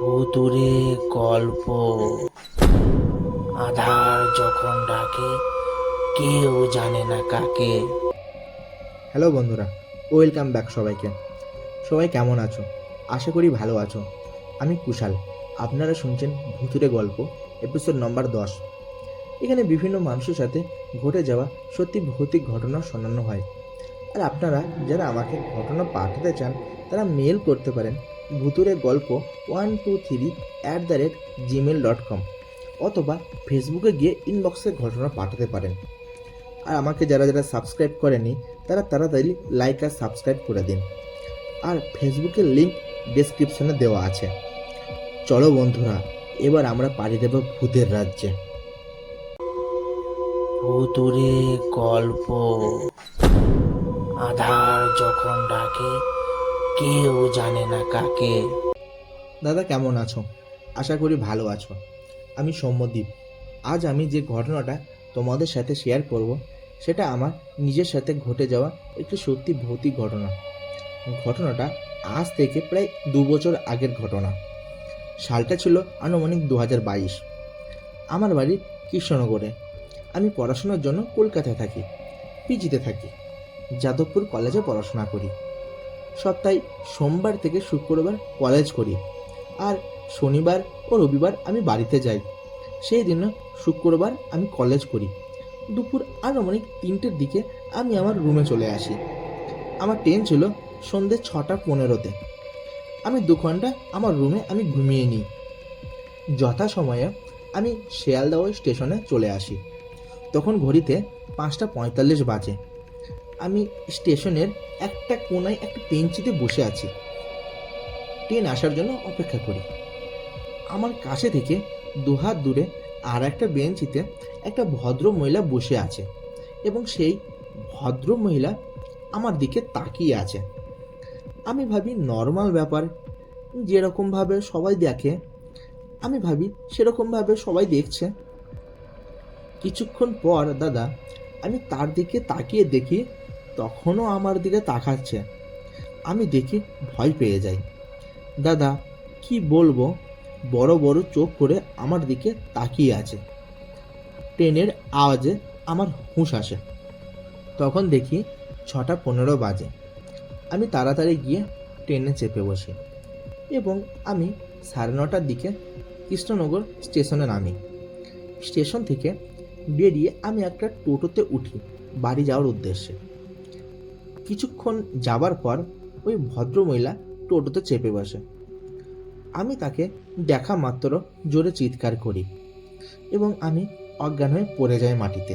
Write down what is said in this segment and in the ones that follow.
ভুতুরে গল্প। আধার যখন ডাকে, কেউ জানে না কাকে। হ্যালো বন্ধুরা, ওয়েলকাম ব্যাক সবাইকে। সবাই কেমন আছো? আশা করি ভালো আছো। আমি কুশাল। আপনারা শুনছেন ভুতুরে গল্প এপিসোড নম্বর দশ। এখানে বিভিন্ন মানুষের সাথে ঘটে যাওয়া সত্যি ভৌতিক ঘটনা শোনানো হয়। আর আপনারা যারা আমাকে ঘটনা পাঠাতে চান, তারা মেল করতে পারেন ভুতুরে গল্প one two three at the rate Gmail dot com অথবা ফেসবুকে গিয়ে ইনবক্সে ঘটনা পাঠাতে পারেন। আর আমাকে যারা যারা সাবস্ক্রাইব করেনি তারা তাড়াতাড়ি লাইক আর সাবস্ক্রাইব করে দিন। আর ফেসবুকের লিঙ্ক ডেসক্রিপশনে দেওয়া আছে। চলো বন্ধুরা, এবার আমরা পাড়ি দেব ভূতের রাজ্যে। ভুতুরে গল্প। আধার যখন ডাকে কেউ জানে না কাকে। দাদা, কেমন আছো? আশা করি ভালো আছো। আমি সৌম্যদীপ। আজ আমি যে ঘটনাটা তোমাদের সাথে শেয়ার করব, সেটা আমার নিজের সাথে ঘটে যাওয়া একটি সত্যি ভৌতিক ঘটনা। ঘটনাটা আজ থেকে প্রায় দু বছর আগের ঘটনা। সালটা ছিল আনুমানিক দু বাইশ। আমার বাড়ি কৃষ্ণনগরে। আমি পড়াশোনার জন্য কলকাতায় থাকি, পিজিতে থাকি। যাদবপুর কলেজে পড়াশোনা করি। সপ্তাহে সোমবার থেকে শুক্রবার কলেজ করি। আর শনিবার ও রবিবার আমি বাড়িতে যাই। সেই দিন শুক্রবার আমি কলেজ করি। দুপুর আনুমানিক তিনটের দিকে আমি আমার রুমে চলে আসি। আমার ট্রেন ছিল সন্ধ্যে ছটা পনেরোতে। আমি দু ঘণ্টা আমার রুমে আমি ঘুমিয়ে নিই। যথাসময়ে আমি শিয়ালদহ স্টেশনে চলে আসি। তখন ঘড়িতে পাঁচটা পঁয়তাল্লিশ বাজে। আমি স্টেশনের একটা কোনায় একটা বেঞ্চিতে বসে আছি। ট্রেন আসার জন্য অপেক্ষা করি। আমার কাছে থেকে দুহাত দূরে আর একটা বেঞ্চিতে একটা ভদ্র মহিলা বসে আছে এবং সেই ভদ্র মহিলা আমার দিকে তাকিয়ে আছে। আমি ভাবি, নর্মাল ব্যাপার। যেরকমভাবে সবাই দেখে, আমি ভাবি সেরকমভাবে সবাই দেখছে। কিছুক্ষণ পর দাদা, আমি তার দিকে তাকিয়ে দেখি তখনও আমার দিকে তাকাচ্ছে। আমি দেখি ভয় পেয়ে যাই। দাদা, কি বলব? বড় বড় চোখ করে আমার দিকে তাকিয়ে আছে। ট্রেনের আওয়াজে আমার হুঁশ আসে। তখন দেখি ছটা পনেরো বাজে। আমি তাড়াতাড়ি গিয়ে ট্রেনে চেপে বসি এবং আমি সাড়ে নটার দিকে কৃষ্ণনগর স্টেশনে নামি। স্টেশন থেকে বেরিয়ে আমি একটা টোটোতে উঠি। বাড়ি যাওয়ার উদ্দেশ্যে। কিছুক্ষণ যাবার পর ওই ভদ্রমহিলা টোটোতে চেপে বসে। আমি তাকে দেখা মাত্র জোরে চিৎকার করি এবং আমি অজ্ঞান হয়ে পড়ে যাই মাটিতে।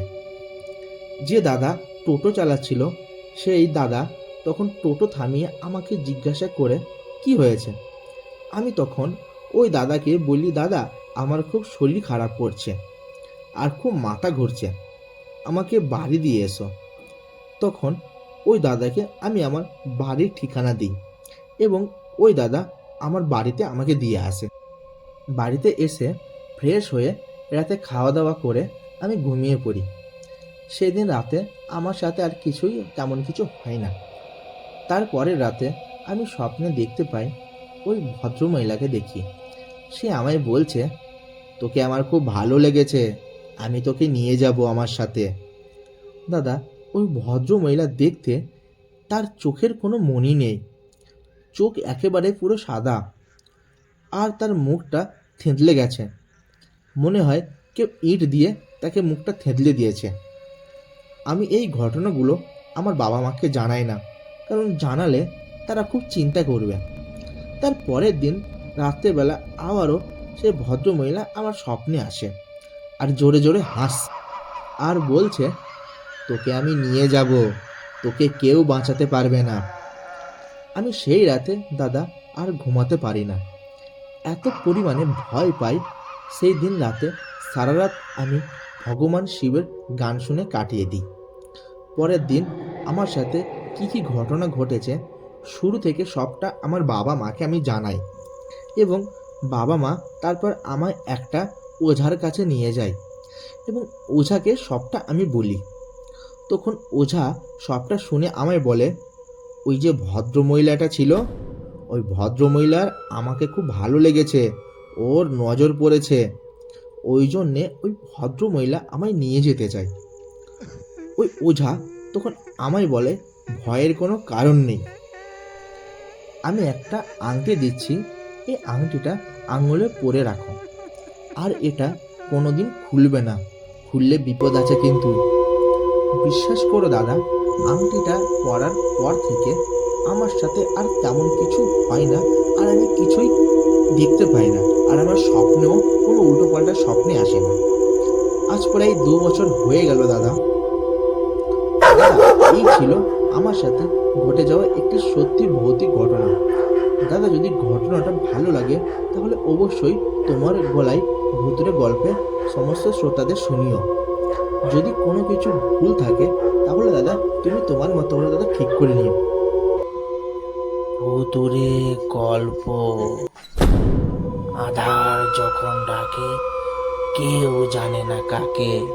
যে দাদা টোটো চালাচ্ছিল, সেই দাদা তখন টোটো থামিয়ে আমাকে জিজ্ঞাসা করে, কি হয়েছে? আমি তখন ওই দাদাকে বলি, দাদা, আমার খুব শরীর খারাপ করছে আর খুব মাথা ঘুরছে। আমাকে বাড়ি দিয়ে এসো। তখন ওই দাদাকে আমি আমার বাড়ির ঠিকানা দিই এবং ওই দাদা আমার বাড়িতে আমাকে দিয়ে আসে। বাড়িতে এসে ফ্রেশ হয়ে রাতে খাওয়া দাওয়া করে আমি ঘুমিয়ে পড়ি। সেদিন রাতে আমার সাথে আর কিছুই তেমন কিছু হয় না। তারপরের রাতে আমি স্বপ্নে দেখতে পাই ওই ভদ্রমহিলাকে দেখি। সে আমায় বলছে, তোকে আমার খুব ভালো লেগেছে, আমি তোকে নিয়ে যাব আমার সাথে। দাদা ওই ভদ্র মহিলা দেখতে তার চোখের কোনো মনি নেই। চোখ একেবারে পুরো সাদা। আর তার মুখটা থেঁতলে গেছে। মনে হয় কেউ ইট দিয়ে তাকে মুখটা থেঁতলে দিয়েছে। আমি এই ঘটনাগুলো আমার বাবা মাকে জানাই না, কারণ জানালে তারা খুব চিন্তা করবে। তার পরের দিন রাত্রেবেলা আবারও সে ভদ্রমহিলা আমার স্বপ্নে আসে, আর জোরে জোরে হাস, আর বলছে তোকে আমি নিয়ে যাব। তোকে কেউ বাঁচাতে পারবে না। আমি সেই রাতে, দাদা, আর ঘুমাতে পারি না। এত পরিমাণে ভয় পাই, সেই দিন রাতে সারা রাত আমি ভগবান শিবের গান শুনে কাটিয়ে দিই। পরের দিন আমার সাথে কি কি ঘটনা ঘটেছে, শুরু থেকে সবটা আমার বাবা মাকে আমি জানাই এবং বাবা মা তারপর আমায় একটা ওঝার কাছে নিয়ে যায় এবং ওঝাকে সবটা আমি বলি। তখন ওঝা সবটা শুনে আমায় বলে, ওই যে ভদ্র মহিলাটা ছিল, ওই ভদ্রমহিলার আমাকে খুব ভালো লেগেছে, ওর নজর পড়েছে। ওই জন্যে ওই ভদ্রমহিলা আমায় নিয়ে যেতে চায়। ওই ওঝা তখন আমায় বলে, ভয়ের কোনো কারণ নেই। আমি একটা আংটি দিচ্ছি, এই আংটিটা আঙুলে পরে রাখো। আর এটা কোনোদিন খুলবে না, খুললে বিপদ আছে কিন্তু। বিশ্বাস করো দাদা আংটিটা পরার পর থেকে আমার সাথে আর তেমন কিছু হয় না আর আমি কিছুই দেখতে পাই না আর আমার স্বপ্নেও কোনো উল্টোপাল্টা স্বপ্নে আসে না। আজ প্রায় দু বছর হয়ে গেল দাদা, এই ছিল আমার সাথে ঘটে যাওয়া একটি সত্যি ভৌতিক ঘটনা। দাদা যদি ঘটনাটা ভালো লাগে তাহলে অবশ্যই তোমার গলায় ভূতের গল্পে সমস্ত শ্রোতাদের শুনিও। যদি কোনো কিছু ভুল থাকে, তাহলে দাদা তুমি তোমার মতো করে দাদা ঠিক করে নিও। ভুতুরে গল্প। আধার যখন ডাকে, কেউ জানে না কাকে।